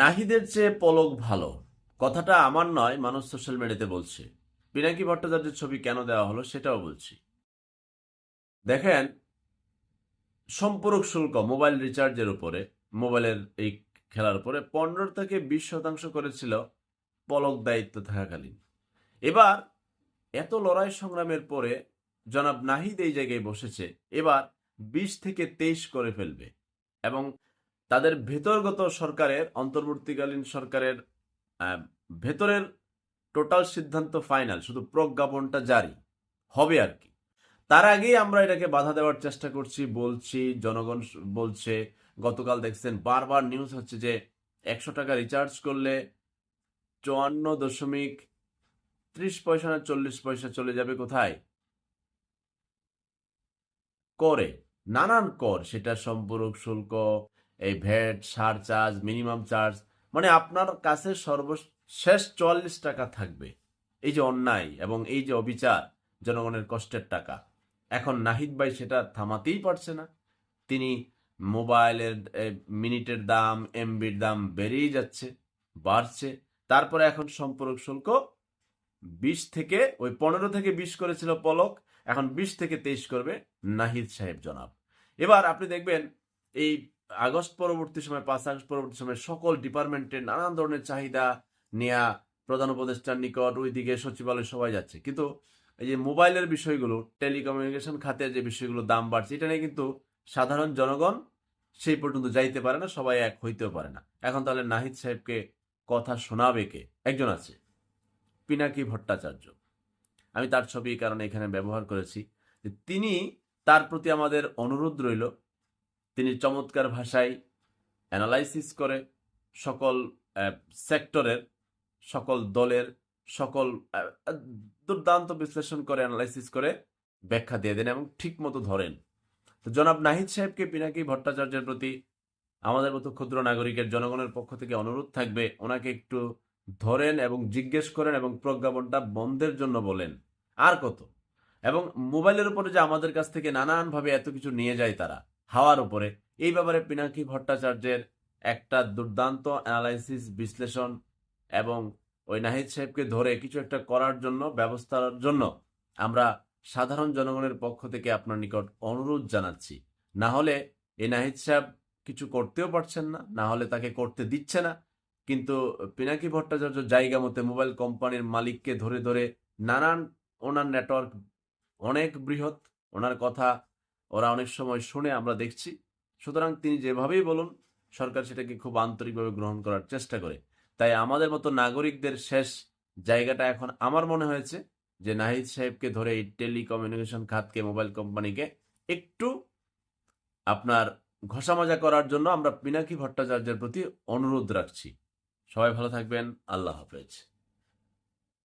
নাহিদের চেয়ে পলক ভালো। কথাটা আমার নয়, মানুষ সোশ্যাল মিডিয়াতে বলছে। পিনাকি ভট্টাচার্যের ছবি কেন দেওয়া হলো সেটাও বলছি। দেখেন, সম্পূরক শুল্ক মোবাইল রিচার্জের উপরে, মোবাইলের এই খেলার উপরে পনেরো থেকে বিশ শতাংশ করেছিল পলক দায়িত্ব থাকাকালীন। এবার এত লড়াই সংগ্রামের পরে জনাব নাহিদ এই জায়গায় বসেছে, এবার বিশ থেকে তেইশ করে ফেলবে। এবং তাদের ভেতরগত সরকারের, অন্তর্বর্তীকালীন সরকারের ভেতরের টোটাল সিদ্ধান্ত ফাইনাল, শুধু প্রজ্ঞাপনটা জারি, হবে আর কি। তার আগেই আমরা এটাকে বাধা দেওয়ার চেষ্টা করছি, বলছি, জনগণ বলছে, গতকাল দেখছেন বারবার নিউজ হচ্ছে যে একশো টাকা রিচার্জ করলে চুয়ান্ন দশমিক ত্রিশ পয়সা না চল্লিশ পয়সা চলে যাবে কোথায়? করে, নানান কর, সেটা সম্পূরক শুল্ক এই VAT surcharge, minimum charge মানে আপনার কাছে সর্বশেষ চুয়াল্লিশ টাকা থাকবে। এই যে অন্যায় এবং এই যে অবিচার, জনগণের কষ্টের টাকা। এখন নাহিদ ভাই সেটা থামাতেই পারছে না। তিনি মোবাইলের মিনিটের দাম, এমবির দাম বেড়েই যাচ্ছে, বাড়ছে। তারপরে এখন সম্পূরক শুল্ক বিশ থেকে, ওই পনেরো থেকে বিশ করেছিল পলক, এখন বিশ থেকে তেইশ করবে নাহিদ সাহেব জনাব। এবার আপনি দেখবেন এই আগস্ট পরবর্তী সময়, পাঁচ আগস্ট পরবর্তী সময় সকল ডিপার্টমেন্টের নানান ধরনের চাহিদা নেয়া প্রধান উপদেষ্টার নিকট ওইদিকে সচিবালয় সবাই যাচ্ছে। কিন্তু এই যে মোবাইলের বিষয়গুলো, টেলিকমিউনিকেশন খাতের যে বিষয়গুলো দাম বাড়ছে, এটা নিয়ে কিন্তু সাধারণ জনগণ সেই পর্যন্ত যাইতে পারে না, সবাই এক হইতেও পারে না। এখন তাহলে নাহিদ সাহেবকে কথা শোনাবে কে? একজন আছে, পিনাকি ভট্টাচার্য। আমি তার ছবি কারণে এখানে ব্যবহার করেছি তিনি তার প্রতি আমাদের অনুরোধ রইল তিনি চমৎকার ভাষায় অ্যানালাইসিস করে সকল সেক্টরের সকল দলের, সকল দুর্দান্ত বিশ্লেষণ করে অ্যানালাইসিস করে ব্যাখ্যা দিয়ে দেন এবং ঠিক মতো ধরেন। তো জনাব নাহিদ সাহেবকে পিনাকি ভট্টাচার্যের প্রতি আমাদের মতো ক্ষুদ্র নাগরিকের জনগণের পক্ষ থেকে অনুরোধ থাকবে, ওনাকে একটু ধরেন এবং জিজ্ঞেস করেন এবং প্রজ্ঞাপনটা বন্ধের জন্য বলেন। আর কত? এবং মোবাইলের উপরে যে আমাদের কাছ থেকে নানানভাবে এত কিছু নিয়ে যায় তারা। হাওয়ার উপরে। এই ব্যাপারে পিনাকি ভট্টাচার্যের একটা দুর্দান্ত অ্যানালাইসিস বিশ্লেষণ এবং ওই নাহিদ সাহেবকে ধরে কিছু একটা করার জন্য, ব্যবস্থার জন্য আমরা সাধারণ জনগণের পক্ষ থেকে আপনার নিকট অনুরোধ জানাচ্ছি। না হলে এই নাহিদ সাহেব কিছু করতেও পারছেন না না হলে তাকে করতে দিচ্ছে না। কিন্তু পিনাকি ভট্টাচার্য জায়গা মতে মোবাইল কোম্পানির মালিককে ধরে ধরে নানান ওনার নেটওয়ার্ক, অনেক বৃহৎ ওনার কথা ওরা অনেক সময় শুনে আমরা দেখছি। সুতরাং তিনি যেভাবেই বলুন, সরকার সেটাকে খুব আন্তরিকভাবে গ্রহণ করার চেষ্টা করে। তাই আমাদের মতো নাগরিকদের শেষ জায়গাটা এখন আমার মনে হয়েছে যে নাহিদ সাহেবকে ধরে এই টেলিকমিউনিকেশন খাতকে, মোবাইল কোম্পানিকে একটু আপনার ঘষামজা করার জন্য আমরা পিনাকি ভট্টাচার্যের প্রতি অনুরোধ রাখছি। সবাই ভালো থাকবেন। আল্লাহ হাফেজ।